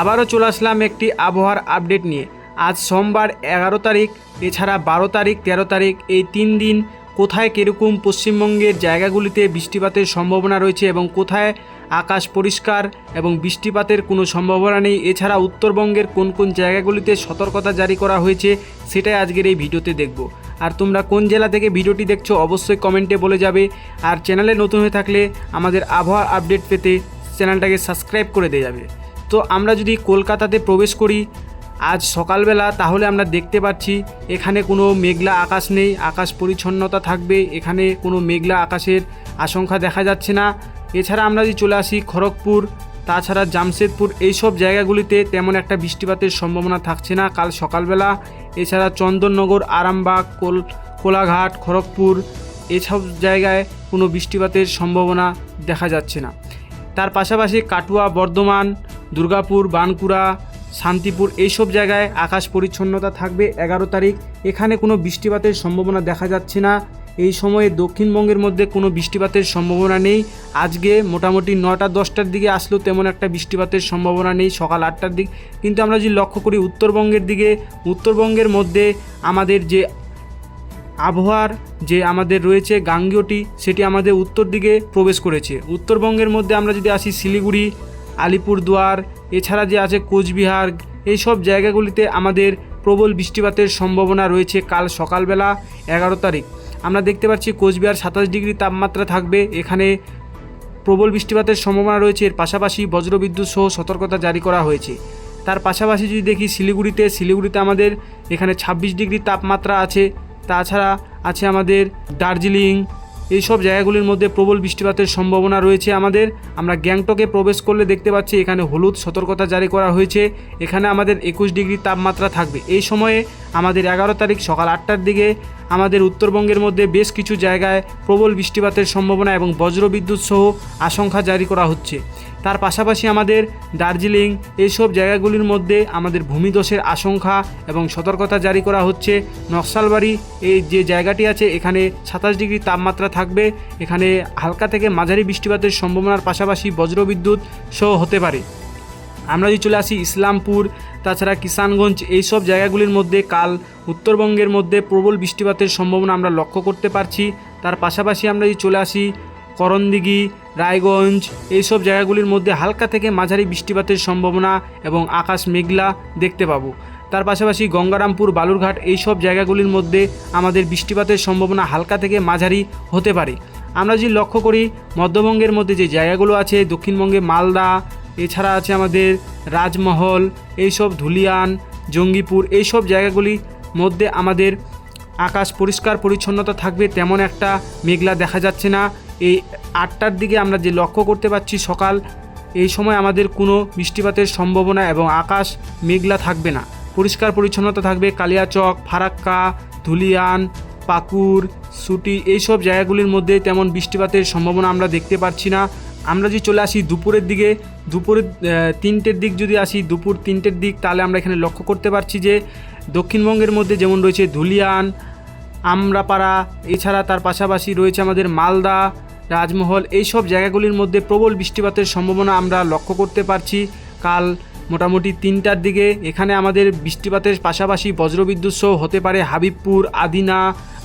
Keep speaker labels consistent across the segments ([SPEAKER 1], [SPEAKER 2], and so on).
[SPEAKER 1] আবারও চলে আসলাম একটি আবহাওয়ার আপডেট নিয়ে। আজ সোমবার এগারো তারিখ, এছাড়া বারো তারিখ, তেরো তারিখ, এই তিন দিন কোথায় কীরকম পশ্চিমবঙ্গের জায়গাগুলিতে বৃষ্টিপাতের সম্ভাবনা রয়েছে এবং কোথায় আকাশ পরিষ্কার এবং বৃষ্টিপাতের কোনো সম্ভাবনা নেই, এছাড়া উত্তরবঙ্গের কোন কোন জায়গাগুলিতে সতর্কতা জারি করা হয়েছে সেটাই আজকের এই ভিডিওতে দেখব। আর তোমরা কোন জেলা থেকে ভিডিওটি দেখছ অবশ্যই কমেন্টে বলে যাবে। আর চ্যানেলে নতুন হয়ে থাকলে আমাদের আবহাওয়া আপডেট পেতে চ্যানেলটাকে সাবস্ক্রাইব করে দিয়ে যাবে। তো আমরা যদি কলকাতাতে প্রবেশ করি, আজ সকালবেলা তাহলে আমরা দেখতে পাচ্ছি, এখানে কোনো মেঘলা আকাশ নেই, আকাশ পরিচ্ছন্নতা থাকবে, এখানে কোনো মেঘলা আকাশের আশঙ্কা দেখা যাচ্ছে না। এছাড়া আমরা যদি চলে আসি খড়গপুর, তাছাড়া জামশেদপুর, এইসব জায়গাগুলিতে তেমন একটা বৃষ্টিপাতের সম্ভাবনা থাকছে না। কাল সকালবেলা, এছাড়া চন্দননগর, আরামবাগ, কোল, কোলাঘাট, খড়গপুর, এসব জায়গায় কোনো বৃষ্টিপাতের সম্ভাবনা দেখা যাচ্ছে না। তার পাশাপাশি কাটুয়া, বর্ধমান দুর্গাপুর, বানকুড়া, শান্তিপুর এইসব জায়গায় আকাশ পরিচ্ছন্নতা থাকবে। এগারো তারিখ, এখানে কোনো বৃষ্টিপাতের সম্ভাবনা দেখা যাচ্ছে না। এই সময়ে দক্ষিণবঙ্গের মধ্যে কোনো বৃষ্টিপাতের সম্ভাবনা নেই। আজকে মোটামুটি নটা দশটার দিকে আসলেও তেমন একটা বৃষ্টিপাতের সম্ভাবনা নেই সকাল আটটার দিক। কিন্তু আমরা যদি লক্ষ্য করি উত্তরবঙ্গের দিকে, উত্তরবঙ্গের মধ্যে আমাদের যে আবহাওয়ার যে আমাদের রয়েছে গাঙ্গীয়টি, সেটি আমাদের উত্তর দিকে প্রবেশ করেছে। উত্তরবঙ্গের মধ্যে আমরা যদি আসি শিলিগুড়ি আলিপুরদুয়ার, এছাড়া যে আছে কোচবিহার, এইসব জায়গাগুলিতে আমাদের প্রবল বৃষ্টিপাতের সম্ভাবনা রয়েছে কাল সকালবেলা এগারো তারিখ। আমরা দেখতে পাচ্ছি কোচবিহার সাতাশ ডিগ্রি তাপমাত্রা থাকবে, এখানে প্রবল বৃষ্টিপাতের সম্ভাবনা রয়েছে। এর পাশাপাশি বজ্রবিদ্যুৎ সহ সতর্কতা জারি করা হয়েছে। তার পাশাপাশি যদি দেখি শিলিগুড়িতে শিলিগুড়িতে আমাদের এখানে ছাব্বিশ ডিগ্রি তাপমাত্রা আছে। তাছাড়া আছে আমাদের দার্জিলিং এইসব জায়গাগুলির মধ্যে প্রবল বৃষ্টিপাতের সম্ভাবনা রয়েছে আমাদের। আমরা গ্যাংটকে প্রবেশ করলে দেখতে পাচ্ছি এখানে হলুদ সতর্কতা জারি করা হয়েছে। এখানে আমাদের একুশ ডিগ্রি তাপমাত্রা থাকবে। এই সময়ে আমাদের এগারো তারিখ সকাল আটটার দিকে আমাদের উত্তরবঙ্গের মধ্যে বেশ কিছু জায়গায় প্রবল বৃষ্টিপাতের সম্ভাবনা এবং বজ্রবিদ্যুৎ সহ আশঙ্কা জারি করা হচ্ছে। তার পাশাপাশি আমাদের দার্জিলিং এইসব জায়গাগুলির মধ্যে আমাদের ভূমিধসের আশঙ্কা এবং সতর্কতা জারি করা হচ্ছে। নকশালবাড়ি এই যে জায়গাটি আছে, এখানে সাতাশ ডিগ্রি তাপমাত্রা থাকবে। এখানে হালকা থেকে মাঝারি বৃষ্টিপাতের সম্ভাবনার পাশাপাশি বজ্রবিদ্যুৎ সহ হতে পারে। আমরা যদি চলে আসি ইসলামপুর, তাছাড়া কিষানগঞ্জ এইসব জায়গাগুলির মধ্যে কাল উত্তরবঙ্গের মধ্যে প্রবল বৃষ্টিপাতের সম্ভাবনা আমরা লক্ষ্য করতে পারছি। তার পাশাপাশি আমরা যদি চলে আসি করণদিঘি, রায়গঞ্জ এইসব জায়গাগুলির মধ্যে হালকা থেকে মাঝারি বৃষ্টিপাতের সম্ভাবনা এবং আকাশ মেঘলা দেখতে পাবো। তার পাশাপাশি গঙ্গারামপুর, বালুরঘাট এইসব জায়গাগুলির মধ্যে আমাদের বৃষ্টিপাতের সম্ভাবনা হালকা থেকে মাঝারি হতে পারে। আমরা যদি লক্ষ্য করি, মধ্যবঙ্গের মধ্যে যে জায়গাগুলো আছে, দক্ষিণবঙ্গে মালদা, এছাড়া আছে আমাদের রাজমহল, এইসব ধুলিয়ান, জঙ্গিপুর, এইসব জায়গাগুলির মধ্যে আমাদের আকাশ পরিষ্কার পরিচ্ছন্নতা থাকবে, তেমন একটা মেঘলা দেখা যাচ্ছে না। এই আটটার দিকে আমরা যে লক্ষ্য করতে পারছি সকাল, এই সময় আমাদের কোনো বৃষ্টিপাতের সম্ভাবনা এবং আকাশ মেঘলা থাকবে না। পরিষ্কার পরিচ্ছন্নতা থাকবে, কালিয়াচক, ফারাক্কা, ধুলিয়ান পাকুর সুটি, এইসব জায়গাগুলির মধ্যে তেমন বৃষ্টিপাতের সম্ভাবনা আমরা দেখতে পাচ্ছি না। আমরা যদি চলে আসি দুপুরের দিকে দুপুরের তিনটের দিক যদি আসি, দুপুর তিনটের দিক, তাহলে আমরা এখানে লক্ষ্য করতে পারছি যে দক্ষিণবঙ্গের মধ্যে যেমন রয়েছে ধুলিয়ান, আমরাপাড়া, এছাড়া তার পাশাপাশি রয়েছে আমাদের মালদা, রাজমহল এই সব জায়গাগুলির মধ্যে প্রবল বৃষ্টিপাতের সম্ভাবনা আমরা লক্ষ্য করতে পারছি। কাল মোটামুটি তিনটার দিকে। এখানে আমাদের বৃষ্টিপাতের পাশাপাশি বজ্রবিদ্যুৎ সহ হতে পারে হাবিবপুর, আদিনা,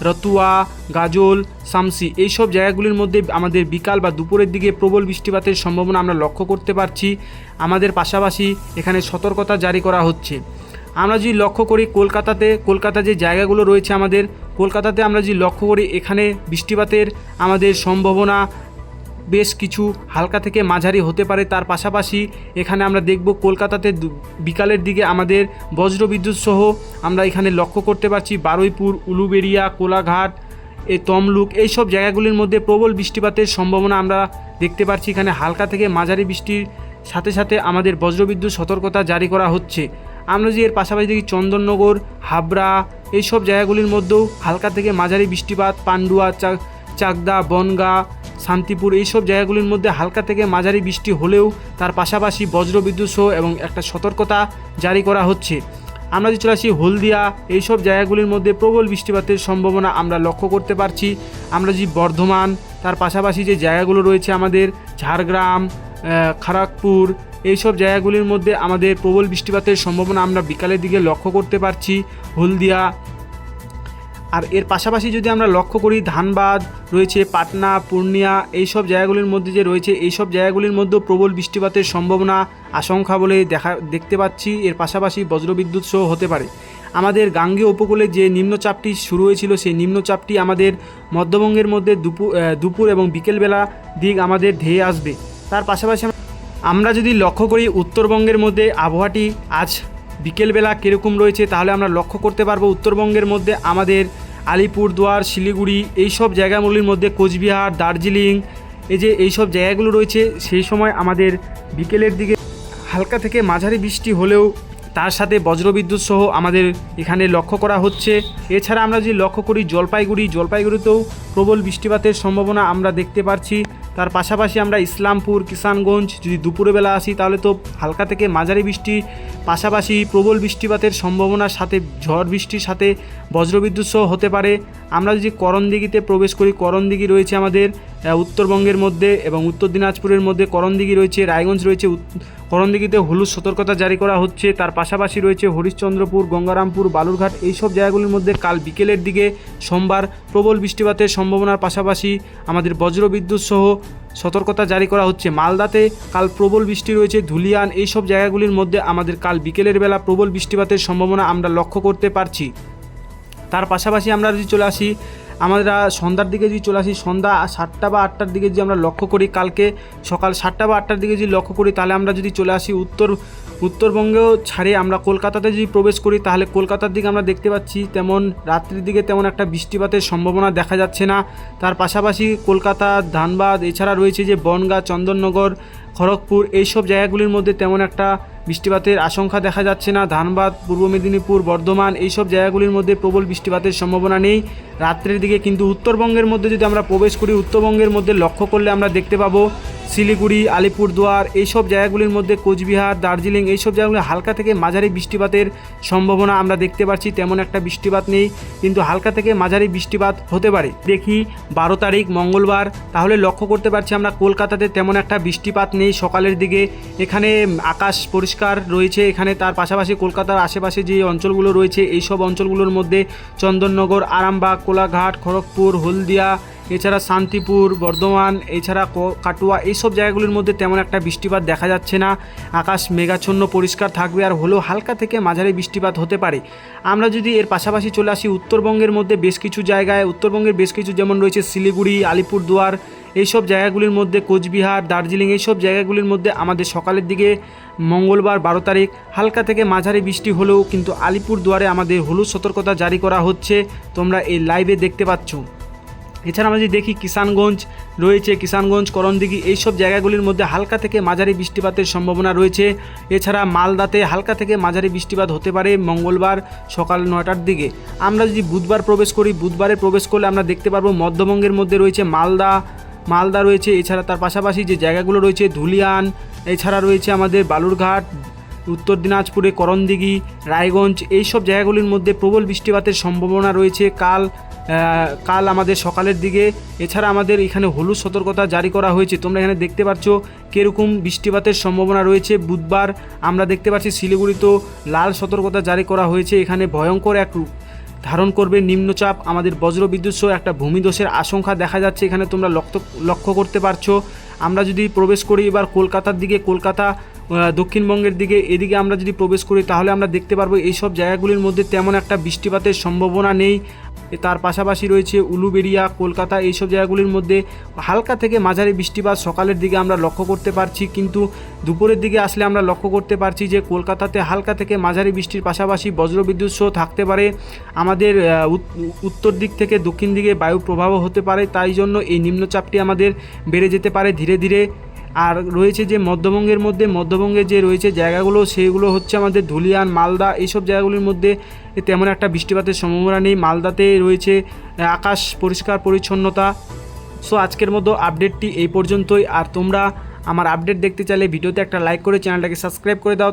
[SPEAKER 1] রতুয়া, গাজল, শামসি। এই সব জায়গাগুলির মধ্যে আমাদের বিকাল বা দুপুরের দিকে প্রবল বৃষ্টিপাতের সম্ভাবনা আমরা লক্ষ্য করতে পারছি। আমাদের পাশাপাশি এখানে সতর্কতা জারি করা হচ্ছে। আমরা যদি লক্ষ্য করি কলকাতাতে কলকাতা যে জায়গাগুলো রয়েছে আমাদের, কলকাতাতে আমরা যদি লক্ষ্য করি এখানে বৃষ্টিপাতের আমাদের সম্ভাবনা বেশ কিছু হালকা থেকে মাঝারি হতে পারে। তার পাশাপাশি এখানে আমরা দেখব কলকাতাতে বিকালের দিকে আমাদের বজ্রবিদ্যুৎ সহ আমরা এখানে লক্ষ্য করতে পারছি বারুইপুর, উলুবেড়িয়া, কোলাঘাট এই তমলুক এইসব জায়গাগুলির মধ্যে প্রবল বৃষ্টিপাতের সম্ভাবনা আমরা দেখতে পাচ্ছি এখানে হালকা থেকে মাঝারি বৃষ্টির সাথে সাথে আমাদের বজ্রবিদ্যুৎ সতর্কতা জারি করা হচ্ছে। আমরা যদি এর পাশাপাশি দেখি চন্দননগর, হাবড়া এইসব জায়গাগুলির মধ্যেও হালকা থেকে মাঝারি বৃষ্টিপাত, পান্ডুয়া চাকদা, বনগা শান্তিপুর, এইসব জায়গাগুলির মধ্যে হালকা থেকে মাঝারি বৃষ্টি হলেও তার পাশাপাশি বজ্রবিদ্যুৎ সহ এবং একটা সতর্কতা জারি করা হচ্ছে। আমরা যদি চলে আসি হলদিয়া, এইসব জায়গাগুলির মধ্যে প্রবল বৃষ্টিপাতের সম্ভাবনা আমরা লক্ষ্য করতে পারছি। আমরা যদি বর্ধমান, তার পাশাপাশি যে জায়গাগুলো রয়েছে আমাদের ঝাড়গ্রাম খড়গপুর এইসব জায়গাগুলির মধ্যে আমাদের প্রবল বৃষ্টিপাতের সম্ভাবনা আমরা বিকালের দিকে লক্ষ্য করতে পারছি। হলদিয়া আর এর পাশাপাশি যদি আমরা লক্ষ্য করি, ধানবাদ রয়েছে, পাটনা, পূর্ণিয়া, এইসব জায়গাগুলির মধ্যে যে রয়েছে, এইসব জায়গাগুলির মধ্যেও প্রবল বৃষ্টিপাতের সম্ভাবনা আশঙ্কা বলে দেখা, দেখতে পাচ্ছি। এর পাশাপাশি বজ্রবিদ্যুৎ সহ হতে পারে। আমাদের গাঙ্গেয় উপকূলে যে নিম্নচাপটি শুরু হয়েছিল, সেই নিম্নচাপটি আমাদের মধ্যবঙ্গের মধ্যে দুপুর দুপুর এবং বিকেলবেলা দিক আমাদের ধেয়ে আসবে। তার পাশাপাশি আমরা যদি লক্ষ্য করি, উত্তরবঙ্গের মধ্যে আবহাওয়াটি আজ বিকেলবেলা কীরকম রয়েছে তাহলে আমরা লক্ষ্য করতে পারব উত্তরবঙ্গের মধ্যে আমাদের আলিপুরদুয়ার, শিলিগুড়ি এই সব জায়গাগুলির মধ্যে কোচবিহার, দার্জিলিং, এই যে এই সব জায়গাগুলো রয়েছে, সেই সময় আমাদের বিকেলের দিকে হালকা থেকে মাঝারি বৃষ্টি হলেও তার সাথে বজ্রবিদ্যুৎ সহ আমাদের এখানে লক্ষ্য করা হচ্ছে। এছাড়া আমরা যদি লক্ষ্য করি জলপাইগুড়ি, জলপাইগুড়িতেও প্রবল বৃষ্টিপাতের সম্ভাবনা আমরা দেখতে পাচ্ছি তার পাশাপাশি আমরা ইসলামপুর, কিষানগঞ্জ যদি দুপুরবেলা আসি, তাহলে তো হালকা থেকে মাঝারি বৃষ্টি, পাশাপাশি প্রবল বৃষ্টিপাতের সম্ভাবনার সাথে, ঝড় বৃষ্টির সাথে বজ্রবিদ্যুৎ সহ হতে পারে। আমরা যদি করণদিঘিতে প্রবেশ করি, করণদিঘি রয়েছে আমাদের উত্তরবঙ্গের মধ্যে এবং উত্তর দিনাজপুরের মধ্যে করণদিঘি রয়েছে, রায়গঞ্জ রয়েছে করণদিঘিতে হলুদ সতর্কতা জারি করা হচ্ছে, তার পাশাপাশি রয়েছে হরিশ্চন্দ্রপুর, গঙ্গারামপুর, বালুরঘাট, এইসব জায়গাগুলির মধ্যে কাল বিকেলের দিকে সোমবার প্রবল বৃষ্টিপাতের সম্ভাবনার পাশাপাশি আমাদের বজ্রবিদ্যুৎ সহ সতর্কতা জারি করা হচ্ছে। মালদাতে কাল প্রবল বৃষ্টি রয়েছে, ধুলিয়ান, এইসব জায়গাগুলির মধ্যে আমাদের কাল বিকেলের বেলা প্রবল বৃষ্টিপাতের সম্ভাবনা আমরা লক্ষ্য করতে পারছি। তার পাশাপাশি আমরা যদি চলে আসি আমরা সন্ধ্যার দিকে যদি চলে আসি, সন্ধ্যা সাতটা বা আটটার দিকে যদি আমরা লক্ষ্য করি কালকে, সকাল সাতটা বা আটটার দিকে যদি লক্ষ্য করি, তাহলে আমরা যদি চলে আসি উত্তর, উত্তরবঙ্গেও ছাড়ে। আমরা কলকাতাতে যদি প্রবেশ করি, তাহলে কলকাতার দিকে আমরা দেখতে পাচ্ছি তেমন রাত্রির দিকে তেমন একটা বৃষ্টিপাতের সম্ভাবনা দেখা যাচ্ছে না। তার পাশাপাশি কলকাতা, ধানবাদ, এছাড়া রয়েছে যে বনগাঁ, চন্দননগর, খড়গপুর, এইসব জায়গাগুলির মধ্যে তেমন একটা বৃষ্টিপাতের আশঙ্কা দেখা যাচ্ছে না। ধানবাদ, পূর্ব মেদিনীপুর, বর্ধমান এইসব জায়গাগুলির মধ্যে প্রবল বৃষ্টিপাতের সম্ভাবনা নেই। রাত্রের দিকে কিন্তু উত্তরবঙ্গের মধ্যে যদি আমরা প্রবেশ করি, উত্তরবঙ্গের মধ্যে লক্ষ্য করলে আমরা দেখতে পাবো শিলিগুড়ি, আলিপুরদুয়ার এইসব জায়গাগুলির মধ্যে কোচবিহার, দার্জিলিং এইসব জায়গাগুলি হালকা থেকে মাঝারি বৃষ্টিপাতের সম্ভাবনা আমরা দেখতে পাচ্ছি। তেমন একটা বৃষ্টিপাত নেই, কিন্তু হালকা থেকে মাঝারি বৃষ্টিপাত হতে পারে। দেখি বারো তারিখ, মঙ্গলবার, তাহলে লক্ষ্য করতে পারছি আমরা কলকাতাতে তেমন একটা বৃষ্টিপাত নেই সকালের দিকে। এখানে আকাশ পরিষ্কার রয়েছে, এখানে তার পাশাপাশি কলকাতার আশেপাশে যে অঞ্চলগুলো রয়েছে, এইসব অঞ্চলগুলোর মধ্যে চন্দননগর, আরামবাগ, কোলাঘাট, খড়গপুর, হলদিয়া এছাড়া শান্তিপুর, বর্ধমান, এছাড়া কাটুয়া, এইসব জায়গাগুলির মধ্যে তেমন একটা বৃষ্টিপাত দেখা যাচ্ছে না। আকাশ মেঘাচ্ছন্ন, পরিষ্কার থাকবে আর হলেও হালকা থেকে মাঝারি বৃষ্টিপাত হতে পারে। আমরা যদি এর পাশাপাশি চলে আসি উত্তরবঙ্গের মধ্যে বেশ কিছু জায়গায়, উত্তরবঙ্গের বেশ কিছু যেমন রয়েছে শিলিগুড়ি, আলিপুরদুয়ার, এইসব জায়গাগুলির মধ্যে কোচবিহার, দার্জিলিং, এইসব জায়গাগুলির মধ্যে আমাদের সকালের দিকে মঙ্গলবার বারো তারিখ, হালকা থেকে মাঝারি বৃষ্টি হলেও কিন্তু আলিপুরদুয়ারে আমাদের হলুদ সতর্কতা জারি করা হচ্ছে। তোমরা এই লাইভে দেখতে পাচ্ছ। এছাড়া আমরা যদি দেখি কিষানগঞ্জ রয়েছে, কিষানগঞ্জ, করণদিঘি, এইসব জায়গাগুলির মধ্যে হালকা থেকে মাঝারি বৃষ্টিপাতের সম্ভাবনা রয়েছে। এছাড়া মালদাতে হালকা থেকে মাঝারি বৃষ্টিপাত হতে পারে মঙ্গলবার সকাল নয়টার দিকে। আমরা যদি বুধবার প্রবেশ করি, বুধবারে প্রবেশ করলে আমরা দেখতে পারব মধ্যবঙ্গের মধ্যে রয়েছে মালদা মালদা রয়েছে, এছাড়া তার পাশাপাশি যে জায়গাগুলো রয়েছে ধুলিয়ান, এছাড়া রয়েছে আমাদের বালুরঘাট উত্তর দিনাজপুরে করণদিঘি, রায়গঞ্জ এইসব জায়গাগুলির মধ্যে প্রবল বৃষ্টিপাতের সম্ভাবনা রয়েছে। কাল কাল আমাদের সকালের দিকে। এছাড়া আমাদের এখানে হলুদ সতর্কতা জারি করা হয়েছে। তোমরা এখানে দেখতে পাচ্ছ কীরকম বৃষ্টিপাতের সম্ভাবনা রয়েছে। বুধবার আমরা দেখতে পাচ্ছি শিলিগুড়িতেও লাল সতর্কতা জারি করা হয়েছে। এখানে ভয়ঙ্কর এক ধারণ করবে নিম্নচাপ। আমাদের বজ্রবিদ্যুৎ সহ একটা ভূমিদোষের আশঙ্কা দেখা যাচ্ছে। এখানে তোমরা লক্ষ্য লক্ষ্য করতে পারছ। আমরা যদি প্রবেশ করি, এবার কলকাতার দিকে, কলকাতা দক্ষিণবঙ্গের দিকে, এদিকে আমরা যদি প্রবেশ করি, তাহলে আমরা দেখতে পারব, এইসব জায়গাগুলির মধ্যে তেমন একটা বৃষ্টিপাতের সম্ভাবনা নেই। তার পাশাপাশি রয়েছে উলুবেড়িয়া, কলকাতা এইসব জায়গাগুলির মধ্যে হালকা থেকে মাঝারি বৃষ্টিপাত সকালের দিকে আমরা লক্ষ্য করতে পারছি, কিন্তু দুপুরের দিকে আসলে আমরা লক্ষ্য করতে পারছি যে কলকাতাতে হালকা থেকে মাঝারি বৃষ্টির পাশাপাশি বজ্রবিদ্যুৎ সহ থাকতে পারে। আমাদের উত্তর দিক থেকে দক্ষিণ দিকে বায়ু প্রবাহ হতে পারে, তাই জন্য এই নিম্নচাপটি আমাদের বেড়ে যেতে পারে ধীরে ধীরে। আর রয়েছে যে মধ্যবঙ্গের মধ্যে, মধ্যবঙ্গে যে রয়েছে জায়গাগুলো, সেগুলো হচ্ছে আমাদের ধুলিয়ান, মালদা, এইসব জায়গাগুলির মধ্যে তেমন একটা বৃষ্টিপাতের সম্ভাবনা নেই। মালদাতে রয়েছে আকাশ পরিষ্কার, পরিচ্ছন্নতা। সো আজকের মতো আপডেটটি এই পর্যন্তই। আর তোমরা আমার আপডেট দেখতে চাইলে ভিডিওতে একটা লাইক করে চ্যানেলটাকে সাবস্ক্রাইব করে দাও।